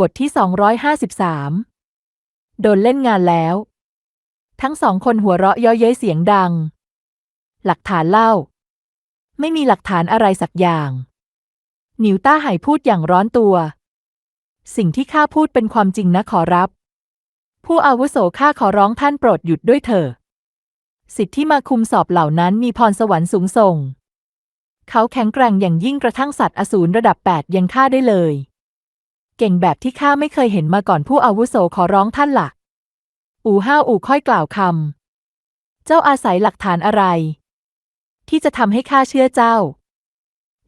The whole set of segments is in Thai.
บทที่ 253 โดนเล่นงานแล้ว ทั้งสองคนหัวเราะเย้อเย้ยเสียงดัง หลักฐานเล่า ไม่มีหลักฐานอะไรสักอย่าง นิวต้าไห่พูดอย่างร้อนตัว สิ่งที่ข้าพูดเป็นความจริงนะขอรับ ผู้อาวุโสข้าขอร้องท่านโปรดหยุดด้วยเถอะสิทธิ์ที่มาคุมสอบเหล่านั้นมีพรสวรรค์สูงส่ง เขาแข็งแกร่งอย่างยิ่งกระทั่งสัตว์อสูรระดับแปดยังฆ่าได้เลย เก่งแบบที่ข้าไม่เคยเห็นมาก่อนผู้อาวุโสขอร้องท่านหลักอู่ห้าอู่ค่อยกล่าวคำ เจ้าอาศัยหลักฐานอะไร ที่จะทำให้ข้าเชื่อเจ้า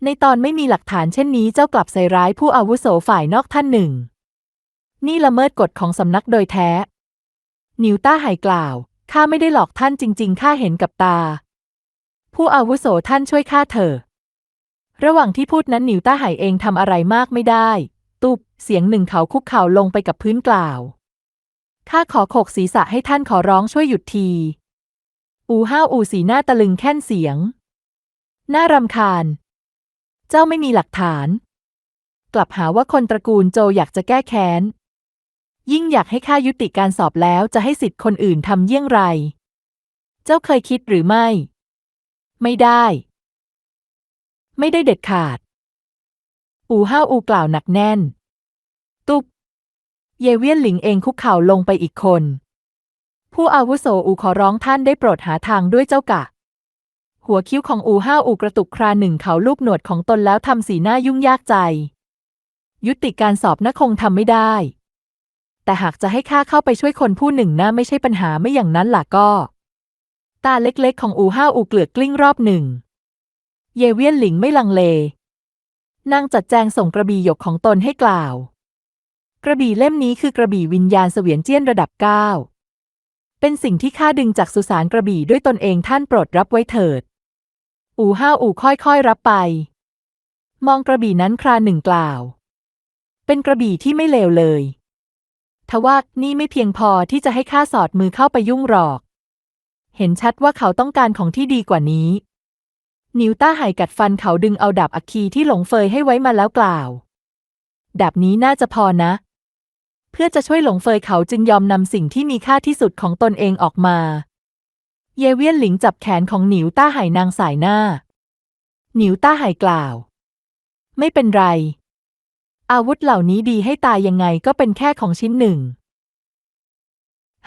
ในตอนไม่มีหลักฐานเช่นนี้เจ้ากลับใส่ร้ายผู้อาวุโสฝ่ายนอกท่านหนึ่ง นี่ละเมิดกฎของสำนักโดยแท้ นิวต้าไห่กล่าวข้าไม่ได้หลอกท่านจริง ๆ ข้าเห็นกับตา ผู้อาวุโสท่านช่วยข้าเถอะ ระหว่างที่พูดนั้นนิวต้าไห่เองทำอะไรมากไม่ได้ ตุบเสียงหนึ่งเขาคุกเข่าลงไปกับพื้นกล่าว ข้าขอโขกศีรษะให้ท่านขอร้องช่วยหยุดที อูห้าอูสีหน้าตะลึงแค่นเสียง น่ารำคาญ เจ้าไม่มีหลักฐาน กลับหาว่าคนตระกูลโจอยากจะแก้แค้น ยิ่งอยากให้ข้ายุติการสอบแล้วจะให้สิทธิ์คนอื่นทำเยี่ยงไร เจ้าเคยคิดหรือไม่ ไม่ได้ ไม่ได้เด็ดขาด อูห้าอูกล่าวหนักแน่น ตุบเยเวียนหลิงเองคุกเข่าลงไปอีกคน ผู้อาวุโสอูขอร้องท่านได้โปรดหาทางด้วยเจ้ากะ หัวคิ้วของอูห้าอูกระตุกคราหนึ่งเขาลูกหนวดของตนแล้วทำสีหน้ายุ่งยากใจ ยุติการสอบน่าคงทำไม่ได้ แต่หากจะให้ข้าเข้าไปช่วยคนผู้หนึ่งน่าไม่ใช่ปัญหาไม่อย่างนั้นล่ะก็ ตาเล็กๆ ของอูห้าอูเกลือกกลิ้งรอบหนึ่ง เยเวียนหลิงไม่ลังเล นางจัดแจงส่งกระบี่หยกของตนให้กล่าว กระบี่เล่มนี้คือกระบี่วิญญาณเสวียนเจี้ยนระดับเก้าเป็นสิ่งที่ข้าดึงจากสุสานกระบี่ด้วยตนเองท่านโปรดรับไว้เถิด อูห้าอูค่อยๆรับไป มองกระบี่นั้นคราหนึ่งกล่าว เป็นกระบี่ที่ไม่เลวเลยทว่านี่ไม่เพียงพอที่จะให้ข้าสอดมือเข้าไปยุ่งหรอก เห็นชัดว่าเขาต้องการของที่ดีกว่านี้ นิวต้าไห่กัดฟันเขาดึงเอาดาบอัคคีที่หลงเฟยให้ไว้มาแล้วกล่าว ดาบนี้น่าจะพอนะ เพื่อจะช่วยหลงเฟยเขาจึงยอมนำสิ่งที่มีค่าที่สุดของตนเองออกมา เยเวียนหลิงจับแขนของหนิวต้าไห่นางสายหน้า หนิวต้าไห่กล่าว ไม่เป็นไร อาวุธเหล่านี้ดีให้ตายยังไงก็เป็นแค่ของชิ้นหนึ่ง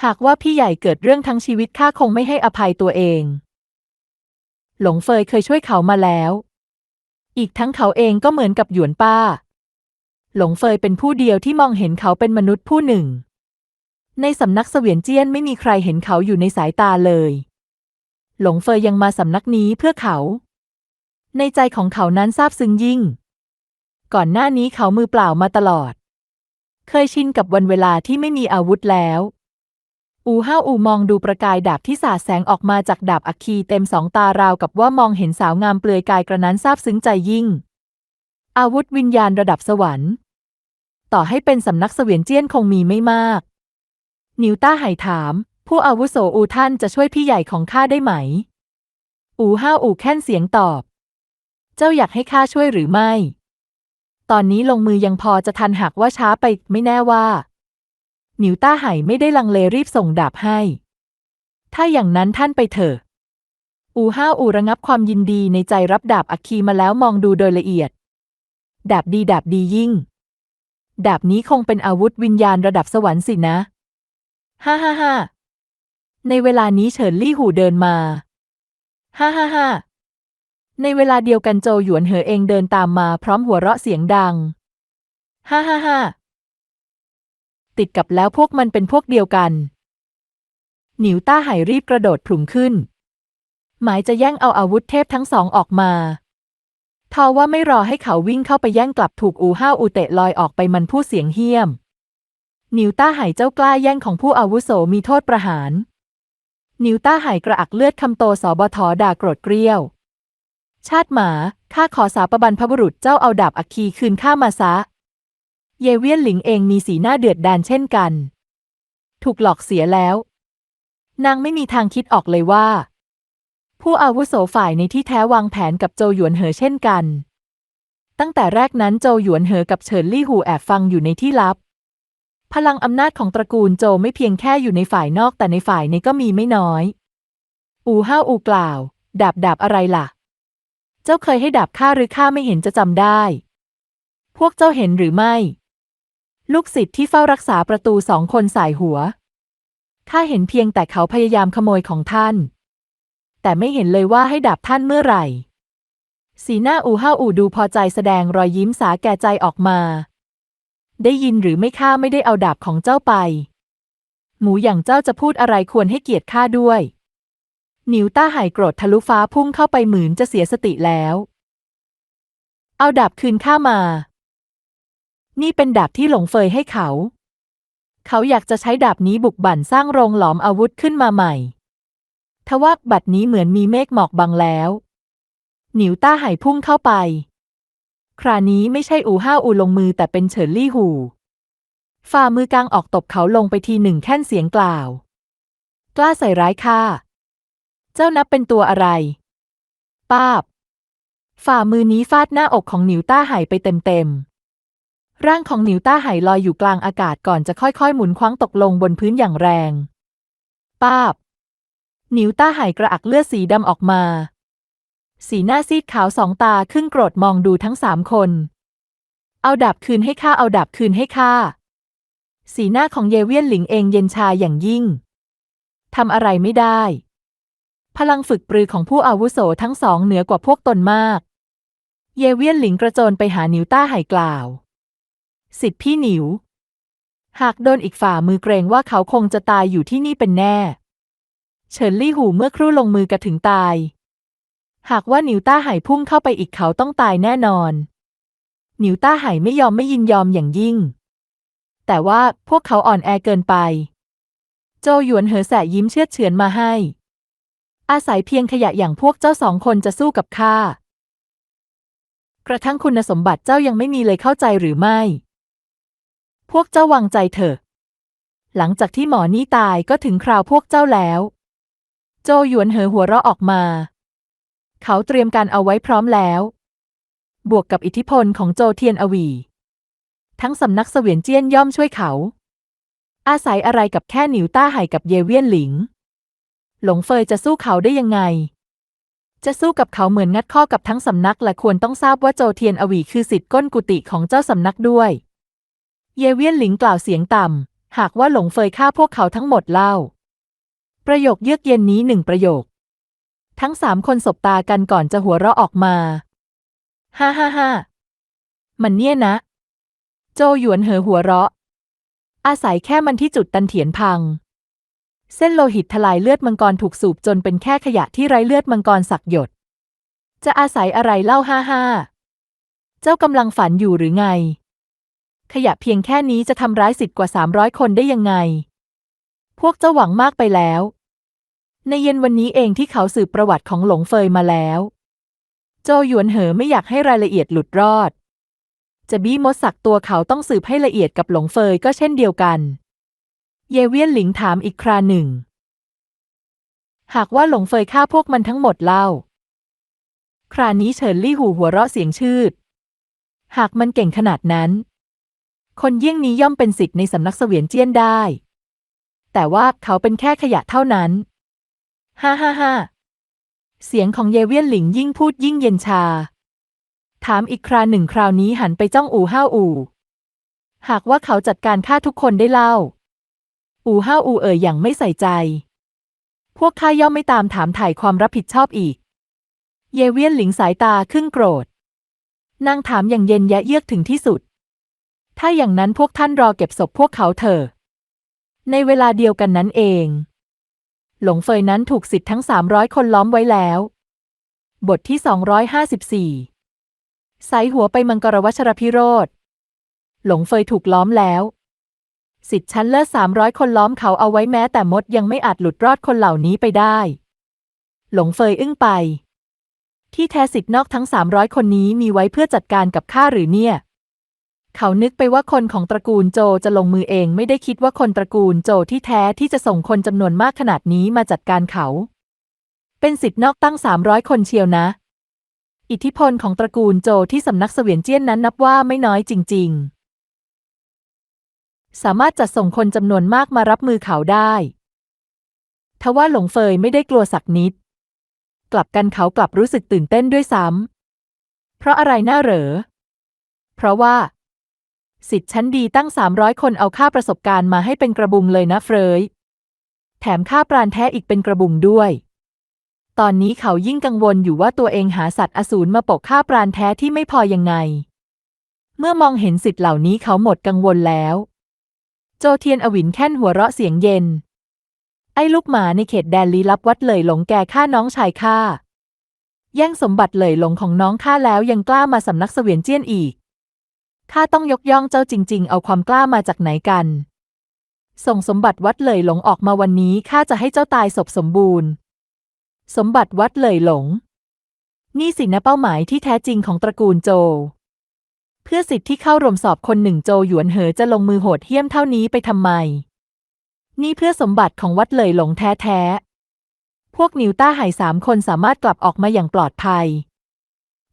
หากว่าพี่ใหญ่เกิดเรื่องทั้งชีวิตข้าคงไม่ให้อภัยตัวเอง หลงเฟยเคยช่วยเขามาแล้ว อีกทั้งเขาเองก็เหมือนกับหยวนป้า หลงเฟยเป็นผู้เดียวที่มองเห็นเขาเป็นมนุษย์ผู้หนึ่ง ในสำนักเสวียนเจี้ยนไม่มีใครเห็นเขาอยู่ในสายตาเลย หลงเฟยยังมาสำนักนี้เพื่อเขา ในใจของเขานั้นซาบซึ้งยิ่ง ก่อนหน้านี้เขามือเปล่ามาตลอด เคยชินกับวันเวลาที่ไม่มีอาวุธแล้ว อูห้าอูมองดูประกายดาบที่สาดแสงออกมาจากดาบอัคคีเต็มสองตาราวกับว่ามองเห็นสาวงามเปลือยกายกระนั้นซาบซึ้งใจยิ่ง อาวุธวิญญาณระดับสวรรค์ ต่อให้เป็นสำนักเสวียนเจี้ยนคงมีไม่มาก นิวต้าไห่ถาม ผู้อาวุโสอูท่านจะช่วยพี่ใหญ่ของข้าได้ไหม อูห้าอูแค่นเสียงตอบ เจ้าอยากให้ข้าช่วยหรือไม่ ตอนนี้ลงมือยังพอจะทันหากว่าช้าไปไม่แน่ว่า หนิวต้าไห่ไม่ได้ลังเลรีบส่งดาบให้ ถ้าอย่างนั้นท่านไปเถอะ อูห้าอูระงับความยินดีในใจรับดาบอัคคีมาแล้วมองดูโดยละเอียด ดาบดีดาบดียิ่ง ดาบนี้คงเป็นอาวุธวิญญาณระดับสวรรค์สินะฮ่าฮ่าฮ่าในเวลานี้เฉินลี่หูเดินมาฮ่าฮ่าฮ่าในเวลาเดียวกันโจหยวนเหอเองเดินตามมาพร้อมหัวเราะเสียงดัง ฮ่าฮ่าฮ่า ติดกับแล้วพวกมันเป็นพวกเดียวกัน หนิวต้าไห่รีบกระโดดผุ่งขึ้น หมายจะแย่งเอาอาวุธเทพทั้งสองออกมาทว่าไม่รอให้เขาวิ่งเข้าไปแย่งกลับถูกอูห้าอูเตะลอยออกไปมันพูดเสียงเฮี้ยม นิวต้าไห่เจ้ากล้าแย่งของผู้อาวุโสมีโทษประหาร นิวต้าไห่กระอักเลือดคำโตสอบทด่าโกรธเกรี้ยว ชาติหมา ข้าขอสาปบันพบุรุษเจ้าเอาดาบอัคคีคืนข้ามาซะ เยเวียนหลิงเองมีสีหน้าเดือดดาลเช่นกัน ถูกหลอกเสียแล้ว นางไม่มีทางคิดออกเลยว่า ผู้อาวุโสฝ่ายในที่แท้วางแผนกับโจหยวนเหอเช่นกัน ตั้งแต่แรกนั้นโจหยวนเหอกับเฉินลี่หูแอบฟังอยู่ในที่ลับ พลังอำนาจของตระกูลโจไม่เพียงแค่อยู่ในฝ่ายนอกแต่ในฝ่ายในก็มีไม่น้อย อูห้าอูกล่าว ดาบดาบอะไรล่ะ เจ้าเคยให้ดาบข้าหรือข้าไม่เห็นจะจำได้ พวกเจ้าเห็นหรือไม่ ลูกศิษย์ที่เฝ้ารักษาประตูสองคนสายหัว ข้าเห็นเพียงแต่เขาพยายามขโมยของท่าน แต่ไม่เห็นเลยว่าให้ดาบท่านเมื่อไหร่ สีหน้าอูห้าอูดูพอใจแสดงรอยยิ้มสาแก่ใจออกมา ได้ยินหรือไม่ข้าไม่ได้เอาดาบของเจ้าไป หมูอย่างเจ้าจะพูดอะไรควรให้เกียรติข้าด้วยหนิวต้าหายโกรธทะลุฟ้าพุ่งเข้าไปเหมือนจะเสียสติแล้ว เอาดาบคืนข้ามา นี่เป็นดาบที่หลงเฟยให้เขา เขาอยากจะใช้ดาบนี้บุกบั่นสร้างโรงหลอมอาวุธขึ้นมาใหม่ ทว่าบัดนี้เหมือนมีเมฆหมอกบังแล้ว หนิวต้าหายพุ่งเข้าไป คราวนี้ไม่ใช่อูห้าอูลงมือแต่เป็นเฉินลี่หูฝ่ามือกลางออกตบเขาลงไปทีหนึ่งแค่นเสียงกล่าว กล้าใส่ร้ายข้า เจ้านับเป็นตัวอะไร ป้าบ ฝ่ามือนี้ฟาดหน้าอกของหนิวต้าหายไปเต็มๆ ร่างของหนิวต้าไหายลอยอยู่กลางอากาศก่อนจะค่อยๆ หมุนคว้างตกลงบนพื้นอย่างแรง ป้าบ หนิวต้าไหายกระอักเลือดสีดำออกมา สีหน้าซีดขาวสองตาขึ้นโกรธมองดูทั้งสามคน เอาดาบคืนให้ข้าเอาดาบคืนให้ข้า สีหน้าของเยเวียนหลิงเองเย็นชาอย่างยิ่ง ทำอะไรไม่ได้ พลังฝึกปรือของผู้อาวุโสทั้งสองเหนือกว่าพวกตนมาก เยเวียนหลิงกระโจนไปหาหนิวต้าไห่กล่าว สิทธิพี่หนิว หากโดนอีกฝ่ามือเกรงว่าเขาคงจะตายอยู่ที่นี่เป็นแน่ เฉินลี่หูเมื่อครู่ลงมือกระถึงตาย หากว่าหนิวต้าไห่พุ่งเข้าไปอีกเขาต้องตายแน่นอน หนิวต้าไห่ไม่ยอมไม่ยินยอมอย่างยิ่ง แต่ว่าพวกเขาอ่อนแอเกินไป โจหยวนเหอแสยิ้มเชื่อเฉือนมาให้ อาศัยเพียงขยะอย่างพวกเจ้าสองคนจะสู้กับข้ากระทั่งคุณสมบัติเจ้ายังไม่มีเลยเข้าใจหรือไม่ พวกเจ้าวางใจเถอะ หลังจากที่หมอนี่ตายก็ถึงคราวพวกเจ้าแล้ว โจหยวนเหอหัวเราะออกมา เขาเตรียมการเอาไว้พร้อมแล้ว บวกกับอิทธิพลของโจเทียนอวี ทั้งสำนักเสวียนเจี้ยนย่อมช่วยเขา อาศัยอะไรกับแค่หนิวต้าไห่กับเยเวียนหลิง หลงเฟยจะสู้เขาได้ยังไงจะสู้กับเขาเหมือนงัดข้อกับทั้งสำนักและควรต้องทราบว่าโจเทียนอวีคือสิทธิ์ก้นกุฏิของเจ้าสำนักด้วย เยเวียนหลิงกล่าวเสียงต่ำ หากว่าหลงเฟยฆ่าพวกเขาทั้งหมดเล่า ประโยคเยือกเย็นนี้หนึ่งประโยค ทั้งสามคนสบตากันก่อนจะหัวเราะออกมา ฮ่าฮ่าฮ่ามันเนี่ยนะ โจหยวนเหอหัวเราะ อาศัยแค่มันที่จุดตันเถียนพัง เส้นโลหิตทลายเลือดมังกรถูกสูบจนเป็นแค่ขยะที่ไร้เลือดมังกรสักหยด จะอาศัยอะไรเล่าฮ่าฮ่าเจ้ากำลังฝันอยู่หรือไง ขยะเพียงแค่นี้จะทำร้ายสิทธิ์กว่าสามร้อยคนได้ยังไง พวกเจ้าหวังมากไปแล้ว ในเย็นวันนี้เองที่เขาสืบประวัติของหลงเฟยมาแล้ว โจหยวนเหอไม่อยากให้รายละเอียดหลุดรอด จะบี้มดสักตัวเขาต้องสืบให้ละเอียดกับหลงเฟยก็เช่นเดียวกัน เยเวียนหลิงถามอีกคราหนึ่ง หากว่าหลงเฟยฆ่าพวกมันทั้งหมดเล่า ครานี้เฉินลี่หูหัวเราะเสียงชืด หากมันเก่งขนาดนั้น คนเยี่ยงนี้ย่อมเป็นสิทธิ์ในสำนักเสวียนเจี้ยนได้ แต่ว่าเขาเป็นแค่ขยะเท่านั้น ฮ่าฮ่าฮ่าเสียงของเยเวียนหลิงยิ่งพูดยิ่งเย็นชา ถามอีกคราหนึ่งคราวนี้หันไปจ้องอู่ห้าอู่ หากว่าเขาจัดการฆ่าทุกคนได้เล่า อู่ห้าอู่เอ่ยอย่างไม่ใส่ใจ พวกข้าย่อมไม่ตามถามถ่ายความรับผิดชอบอีก เยเวียนหลิงสายตาขึ้นโกรธ นางถามอย่างเย็นแยะเยือกถึงที่สุด ถ้าอย่างนั้นพวกท่านรอเก็บศพพวกเขาเถอะ ในเวลาเดียวกันนั้นเอง หลงเฟยนั้นถูกสิทธิ์ทั้ง 300 คนล้อมไว้แล้ว บทที่ 254ใส่หัวไปมังกรวัชรพิโรธ หลงเฟยถูกล้อมแล้วสิทธิ์ชั้นเลิศ300คนล้อมเขาเอาไว้แม้แต่มดยังไม่อาจหลุดรอดคนเหล่านี้ไปได้ หลงเฟยอึ้งไป ที่แท้สิทธิ์นอกทั้ง300คนนี้มีไว้เพื่อจัดการกับข้าหรือเนี่ย เขานึกไปว่าคนของตระกูลโจจะลงมือเองไม่ได้คิดว่าคนตระกูลโจที่แท้ที่จะส่งคนจำนวนมากขนาดนี้มาจัดการเขา เป็นสิทธิ์นอกตั้ง 300 คนเชียวนะ อิทธิพลของตระกูลโจที่สำนักเสวียนเจี้ยนนั้นนับว่าไม่น้อยจริงสามารถจัดส่งคนจำนวนมากมารับมือเขาได้ทว่าหลงเฟยไม่ได้กลัวสักนิด กลับกันเขากลับรู้สึกตื่นเต้นด้วยซ้ำเพราะอะไรน่าเหรอ เพราะว่า สิทธิ์ชั้นดีตั้ง 300 คนเอาค่าประสบการณ์มาให้เป็นกระบุงเลยนะเฟยแถมค่าปราณแท้อีกเป็นกระบุงด้วย ตอนนี้เขายิ่งกังวลอยู่ว่าตัวเองหาสัตว์อสูรมาปกค่าปราณแท้ที่ไม่พอยังไง เมื่อมองเห็นสิทธิ์เหล่านี้เขาหมดกังวลแล้ว โจเทียนอวินแค่นหัวเราะเสียงเย็น ไอ้ลูกหมาในเขตแดนลี้ลับวัดเลยหลงแกฆ่าน้องชายข้าแย่งสมบัติเลยหลงของน้องข้าแล้วยังกล้ามาสำนักเสวียนเจี้ยนอีก ข้าต้องยกย่องเจ้าจริง ๆ เอาความกล้ามาจากไหนกัน ส่งสมบัติวัดเหลยหลงออกมาวันนี้ข้าจะให้เจ้าตายศพสมบูรณ์ สมบัติวัดเหลยหลง นี่สินะเป้าหมายที่แท้จริงของตระกูลโจ เพื่อสิทธิ์ที่เข้ารวมสอบคนหนึ่งโจหยวนเหอจะลงมือโหดเหี้ยมเท่านี้ไปทำไม นี่เพื่อสมบัติของวัดเหลยหลงแท้ๆพวกนิวต้าไห่สามคนสามารถกลับออกมาอย่างปลอดภัย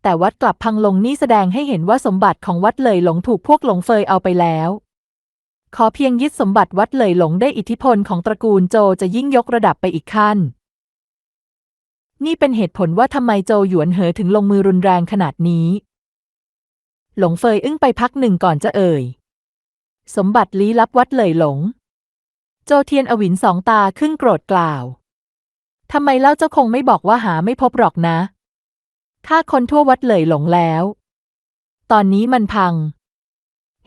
แต่วัดกลับพังลงนี่แสดงให้เห็นว่าสมบัติของวัดเลยหลงถูกพวกหลงเฟยเอาไปแล้ว ขอเพียงยึดสมบัติวัดเลยหลงได้อิทธิพลของตระกูลโจจะยิ่งยกระดับไปอีกขั้น นี่เป็นเหตุผลว่าทำไมโจหยวนเหอถึงลงมือรุนแรงขนาดนี้ หลงเฟยอึ้งไปพักหนึ่งก่อนจะเอ่ย สมบัติลี้ลับวัดเลยหลง โจเทียนอวินสองตาขึ้นโกรธกล่าวทำไมเล่าเจ้าคงไม่บอกว่าหาไม่พบหรอกนะ ข้าคนทั่ววัดเลยหลงแล้ว ตอนนี้มันพัง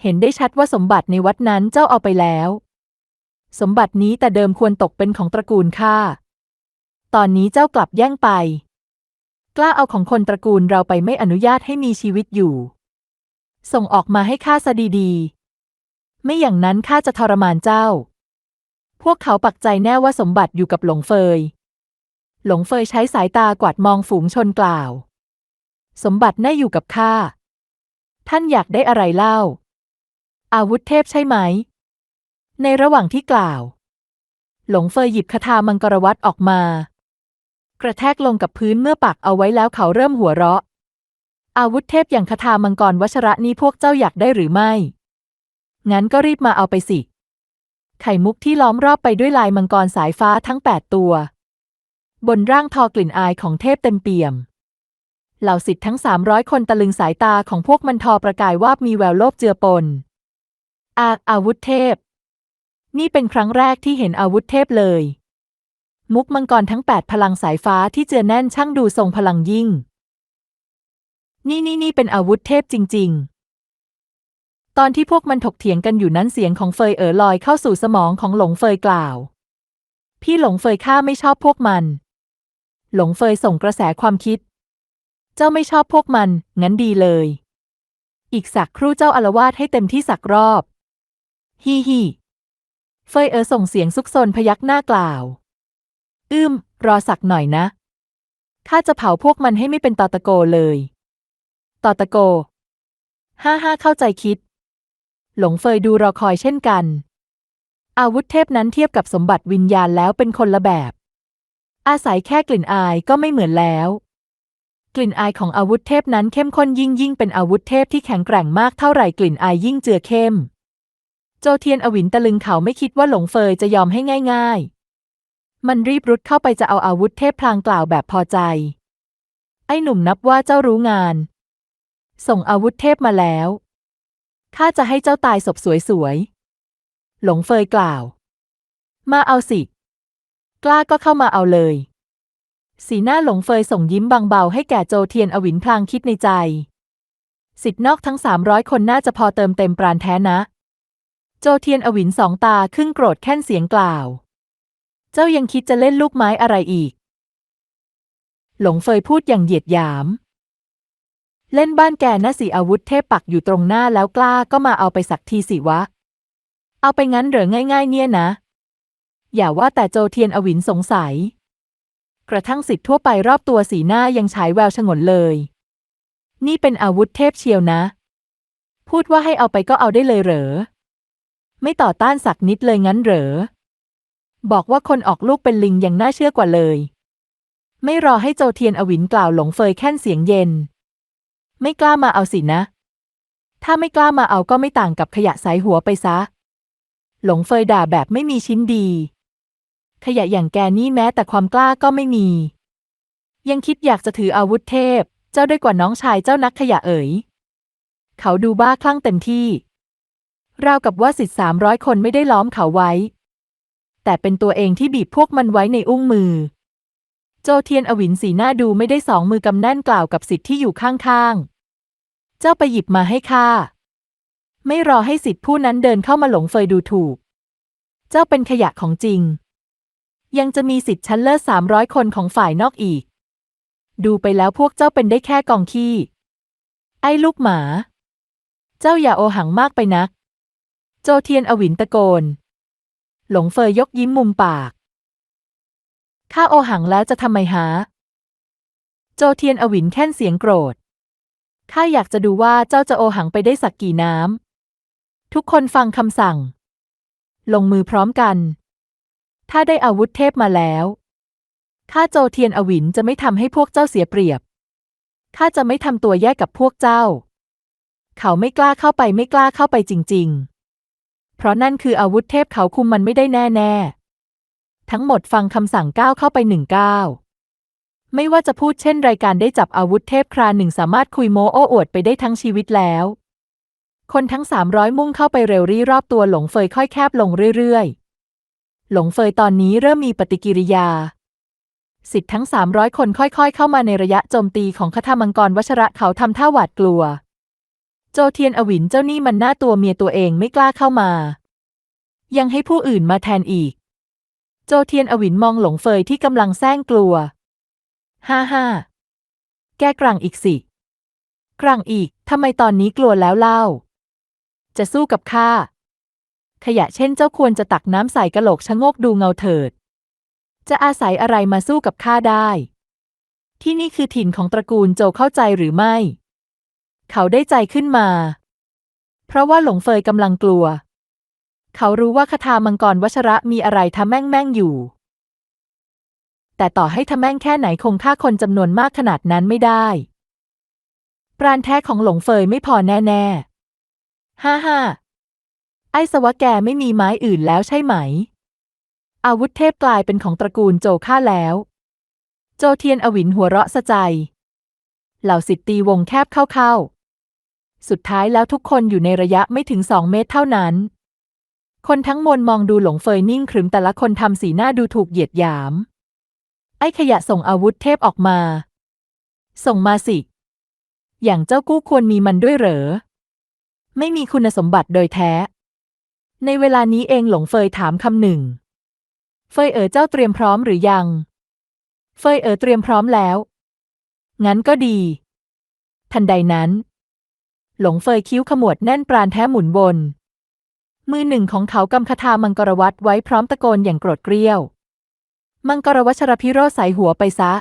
เห็นได้ชัดว่าสมบัติในวัดนั้นเจ้าเอาไปแล้ว สมบัตินี้แต่เดิมควรตกเป็นของตระกูลข้า ตอนนี้เจ้ากลับแย่งไป กล้าเอาของคนตระกูลเราไปไม่อนุญาตให้มีชีวิตอยู่ ส่งออกมาให้ข้าซะดีๆ ไม่อย่างนั้นข้าจะทรมานเจ้า พวกเขาปักใจแน่ว่าสมบัติอยู่กับหลงเฟยหลงเฟยใช้สายตากวาดมองฝูงชนกล่าว สมบัติแน่อยู่กับข้า ท่านอยากได้อะไรเล่า อาวุธเทพใช่ไหม ในระหว่างที่กล่าว หลงเฟยหยิบคาถามังกรวัตออกมา กระแทกลงกับพื้นเมื่อปักเอาไว้แล้วเขาเริ่มหัวเราะ อาวุธเทพอย่างคาถามังกรวัชระนี้พวกเจ้าอยากได้หรือไม่ งั้นก็รีบมาเอาไปสิ ไข่มุกที่ล้อมรอบไปด้วยลายมังกรสายฟ้าทั้งแปดตัว บนร่างทอกลิ่นอายของเทพเต็มเปี่ยม เหล่าสิทธิ์ทั้งสามร้อยคนตะลึงสายตาของพวกมันทอประกายวาบมีแววโลภเจือปน อาอาวุธเทพ นี่เป็นครั้งแรกที่เห็นอาวุธเทพเลย มุกมังกรทั้งแปดพลังสายฟ้าที่เจือแน่นช่างดูทรงพลังยิ่ง นี่นี่นี่เป็นอาวุธเทพจริง ๆ ตอนที่พวกมันถกเถียงกันอยู่นั้นเสียงของเฟยเอ๋อลอยเข้าสู่สมองของหลงเฟยกล่าว พี่หลงเฟยข้าไม่ชอบพวกมันหลงเฟยส่งกระแสความคิด เจ้าไม่ชอบพวกมัน งั้นดีเลย อีกสักครู่เจ้าอารวาสให้เต็มที่สักรอบ ฮีฮีเฟยเออส่งเสียงซุกซนพยักหน้ากล่าว อืม รอสักหน่อยนะ ข้าจะเผาพวกมันให้ไม่เป็นตอตะโกเลย ตอตะโก ห้าห้าเข้าใจคิด หลงเฟยดูรอคอยเช่นกัน อาวุธเทพนั้นเทียบกับสมบัติวิญญาณแล้วเป็นคนละแบบ อาศัยแค่กลิ่นอายก็ไม่เหมือนแล้ว กลิ่นอายของอาวุธเทพนั้นเข้มข้นยิ่งยิ่งเป็นอาวุธเทพที่แข็งแกร่งมากเท่าไหร่กลิ่นอายยิ่งเจือเข้ม โจเทียนอวินตะลึงเขาไม่คิดว่าหลงเฟยจะยอมให้ง่าย ๆ มันรีบรุดเข้าไปจะเอาอาวุธเทพพลางกล่าวแบบพอใจ ไอ้หนุ่มนับว่าเจ้ารู้งาน ส่งอาวุธเทพมาแล้วข้าจะให้เจ้าตายศพสวยๆหลงเฟยกล่าว มาเอาสิ กล้าก็เข้ามาเอาเลย สีหน้าหลงเฟยส่งยิ้มบางเบาให้แก่โจเทียนอวินพลางคิดในใจ สิทธิ์นอกทั้งสามร้อยคนน่าจะพอเติมเต็มปราณแท้นะ โจเทียนอวินสองตาขึ้นโกรธแค่นเสียงกล่าว เจ้ายังคิดจะเล่นลูกไม้อะไรอีก หลงเฟยพูดอย่างเหยียดหยาม เล่นบ้านแกนะสิอาวุธเทพปักอยู่ตรงหน้าแล้วกล้าก็มาเอาไปสักทีสิวะ เอาไปงั้นเหรอง่าย ๆ เนี่ยนะ อย่าว่าแต่โจเทียนอวินสงสัย กระทั่งสิทธิ์ทั่วไปรอบตัวสีหน้ายังฉายแววชงนเลย นี่เป็นอาวุธเทพเชียวนะ พูดว่าให้เอาไปก็เอาได้เลยเหรอ ไม่ต่อต้านสักนิดเลยงั้นเหรอ บอกว่าคนออกลูกเป็นลิงยังน่าเชื่อกว่าเลย ไม่รอให้โจเทียนอวินกล่าวหลงเฟยแค่นเสียงเย็น ไม่กล้ามาเอาสินะ ถ้าไม่กล้ามาเอาก็ไม่ต่างกับขยะสายหัวไปซะ หลงเฟยด่าแบบไม่มีชิ้นดี ขยะอย่างแกนี่แม้แต่ความกล้าก็ไม่มี ยังคิดอยากจะถืออาวุธเทพ เจ้าด้กว่าน้องชายเจ้านักขยะเอ๋ย เขาดูบ้าคลั่งเต็มที่ ราวกับว่าสิทธิ์สามร้อยคนไม่ได้ล้อมเขาไว้ แต่เป็นตัวเองที่บีบพวกมันไว้ในอุ้งมือ โจเทียนอวินสีหน้าดูไม่ได้สองมือกำแน่นกล่าวกับสิทธิ์ที่อยู่ข้างๆ เจ้าไปหยิบมาให้ข้าไม่รอให้สิทธิ์ผู้นั้นเดินเข้ามาหลงเฟยดูถูก เจ้าเป็นขยะของจริง ยังจะมีสิทธิ์ชั้นเลิศสามร้อยคนของฝ่ายนอกอีก ดูไปแล้วพวกเจ้าเป็นได้แค่กองขี้ ไอ้ลูกหมา เจ้าอย่าโอหังมากไปนัก โจเทียนอวินตะโกน หลงเฟยยกยิ้มมุมปากข้าโอหังแล้วจะทำไมหา โจเทียนอวินแค่นเสียงโกรธข้าอยากจะดูว่าเจ้าจะโอหังไปได้สักกี่น้ำทุกคนฟังคำสั่ง ลงมือพร้อมกัน ถ้าได้อาวุธเทพมาแล้วข้าโจเทียนอวินจะไม่ทำให้พวกเจ้าเสียเปรียบข้าจะไม่ทำตัวแยกกับพวกเจ้า เขาไม่กล้าเข้าไปไม่กล้าเข้าไปจริง ๆ เพราะนั่นคืออาวุธเทพเขาคุมมันไม่ได้แน่ๆ ทั้งหมดฟังคำสั่งก้าวเข้าไปหนึ่งก้าวไม่ว่าจะพูดเช่นรายการได้จับอาวุธเทพคราหนึ่งสามารถคุยโมโอ้อวดไปได้ทั้งชีวิตแล้ว คนทั้งสามร้อยมุ่งเข้าไปเร็วรี่รอบตัวหลงเฟยค่อยแคบลงเรื่อยๆ หลงเฟยตอนนี้เริ่มมีปฏิกิริยา สิทธิ์ทั้งสามร้อยคนค่อยๆ เข้ามาในระยะโจมตีของคทามังกรวัชระเขาทำท่าหวาดกลัว โจเทียนอวินเจ้านี่มันหน้าตัวเมียตัวเองไม่กล้าเข้ามา ยังให้ผู้อื่นมาแทนอีก โจเทียนอวินมองหลงเฟยที่กำลังแซงกลัว ฮ่าฮ่าแกกลางอีกสิกลางอีกทำไมตอนนี้กลัวแล้วเล่า จะสู้กับข้า ขยะเช่นเจ้าควรจะตักน้ำใส่กะโหลกชะโงกดูเงาเถิด จะอาศัยอะไรมาสู้กับข้าได้ ที่นี่คือถิ่นของตระกูลโจเข้าใจหรือไม่ เขาได้ใจขึ้นมา เพราะว่าหลงเฟยกำลังกลัว เขารู้ว่าคาถามังกรวัชระมีอะไรทำแม่งแม่งอยู่ แต่ต่อให้ทำแม่งแค่ไหนคงฆ่าคนจำนวนมากขนาดนั้นไม่ได้ปราณแท้ของหลงเฟยไม่พอแน่ ๆ ฮ่าฮ่า ไอ้สวะแกไม่มีไม้อื่นแล้วใช่ไหม อาวุธเทพกลายเป็นของตระกูลโจฆ่าแล้ว โจเทียนอวินหัวเราะสะใจ เหล่าสิทธิ์ตีวงแคบเข้าๆ สุดท้ายแล้วทุกคนอยู่ในระยะไม่ถึงสองเมตรเท่านั้น คนทั้งมวลมองดูหลงเฟยนิ่งขรึมแต่ละคนทำสีหน้าดูถูกเหยียดหยาม ไอ้ขยะส่งอาวุธเทพออกมา ส่งมาสิ อย่างเจ้ากู้ควรมีมันด้วยเหรอ ไม่มีคุณสมบัติโดยแท้ ในเวลานี้เองหลงเฟยถามคำหนึ่ง เฟยเอ๋อเจ้าเตรียมพร้อมหรือยัง เฟยเอ๋อเตรียมพร้อมแล้ว งั้นก็ดี ทันใดนั้น หลงเฟยคิ้วขมวดแน่นปราณแท้หมุนบน มือหนึ่งของเขากำคาถามังกรวัตไว้พร้อมตะโกนอย่างโกรธเกรี้ยว มังกรวัชรพิโรธใส่หัวไปซะ